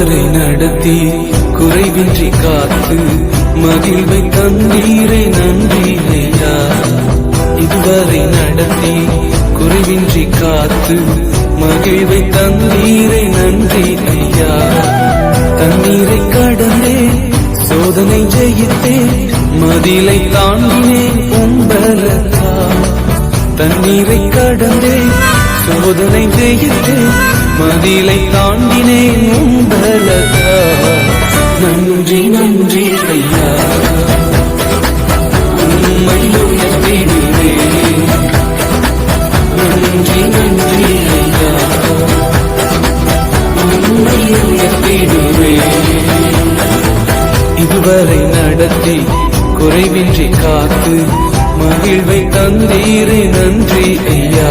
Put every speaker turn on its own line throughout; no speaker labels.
இதுவரை நடத்தி குறைவின்றி காத்து மகிழ்வை தந்தீரை நன்றி ஐயா இதுவரை நடத்தி குறைவின்றி காத்து மகிழ்வை தந்தீரை நன்றி ஐயா தண்ணீரை கடந்தே சோதனை ஜெயித்தே மதிலை தாண்டினேன் உம்பலத்தா தண்ணீரை கடந்தே சோதனை ஜெயித்தே மதிலை தாண்டினேன் உங்களதா நன்றி நன்றி ஐயா. உம்மை உயர்த்திடுவேன் நன்றி நன்றி ஐயா. உம்மை உயர்த்திடுவேன் இதுவரை நடத்தி குறைவின்றி காத்து மகிழ்வை தந்தீரே நன்றி ஐயா.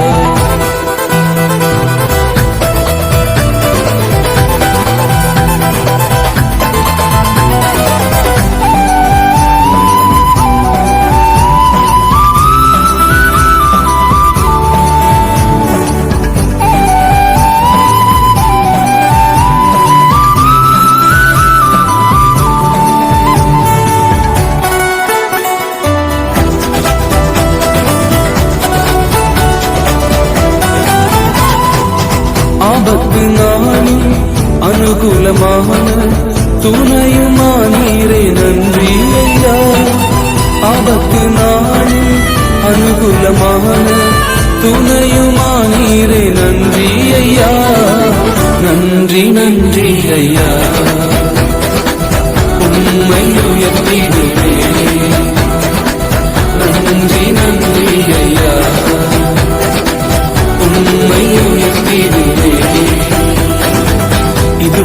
அனுகூலமான துணையுமா நீரே நன்றி ஐயா. ஆபத்து நாளில் அனுகூலமான துணையுமா நீரே நன்றி ஐயா. நன்றி நன்றி ஐயா. உண்மை உயர்த்தி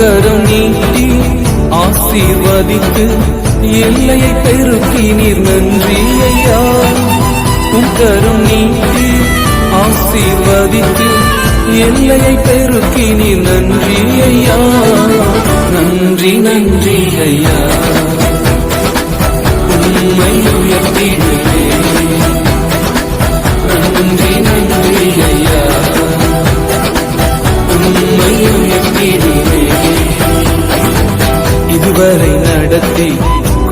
கரம் நீட்டி ஆசீர்வதித்து எல்லையை பெருக்கி நீர் நன்றி ஐயா உன் கரம் நீட்டி ஆசீர்வதித்து எல்லையை பெருக்கி நீர் நன்றி ஐயா நன்றி நன்றி ஐயா உண்மை உயர்த்திடுவேன். நன்றி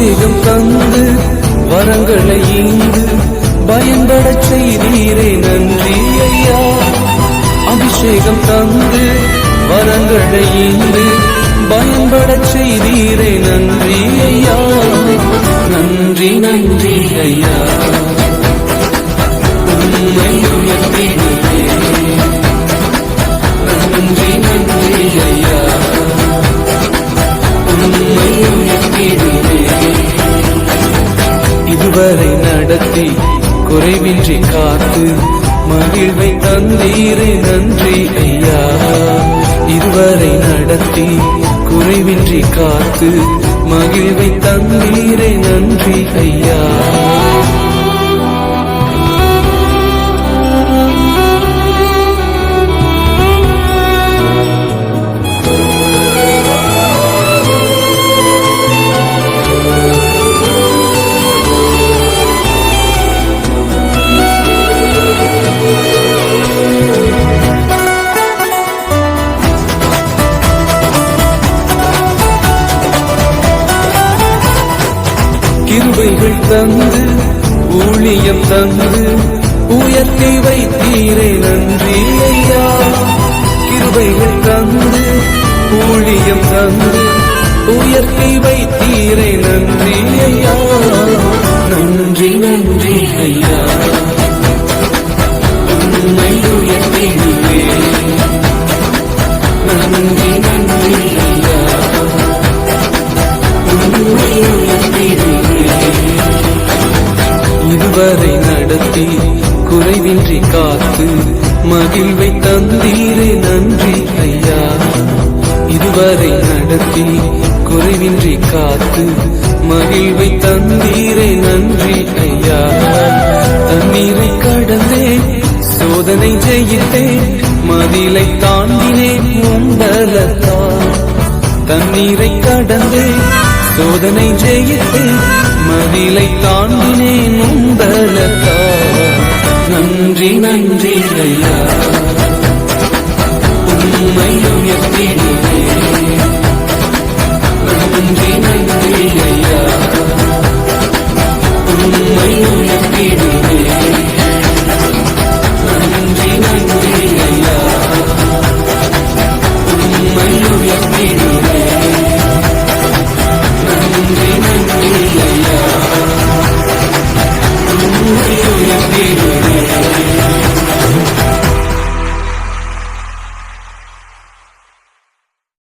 அபிஷேகம் தந்து வரங்களை ஈந்து பயன்பட செய்தீரே நன்றி ஐயா. அபிஷேகம் தந்து வரங்களை ஈந்து பயன்பட செய்தீரே நன்றி ஐயா. நன்றி நன்றி ஐயா. அவரை நடத்தி குறைவின்றி காத்து மகிழ்வை தந்தீரே நன்றி ஐயா. இருவரை நடத்தி குறைவின்றி காத்து மகிழ்வை தந்தீரே நன்றி ஐயா. தந்து ஊழியம் தந்து உயர்த்தி வைத்தீரே நன்றி ஐயா. கிருபைகள் தந்து ஊழியம் தந்து உயர்த்தி வைத்தீரே நன்றி ஐயா. நன்றி நன்றி ஐயா. இதுவரை நடத்தி குறைவின்றி காத்து மகிழ்வை தந்தீரே நன்றி ஐயா. இதுவரை நடத்தி குறைவின்றி காத்து மகிழ்வை தந்தீரே நன்றி ஐயா. தண்ணீரை கடந்தே சோதனை ஜெயித்தேன் மதிலை தாண்டினேன் உண்டலத்தான் தண்ணீரை கடந்தே சோதனை ஜெயித்தேன் மதிலை தாண்டினேன் உந்தலத்தா நன்றி நன்றி ஐயா. உண்மை உயர்த்திடுவே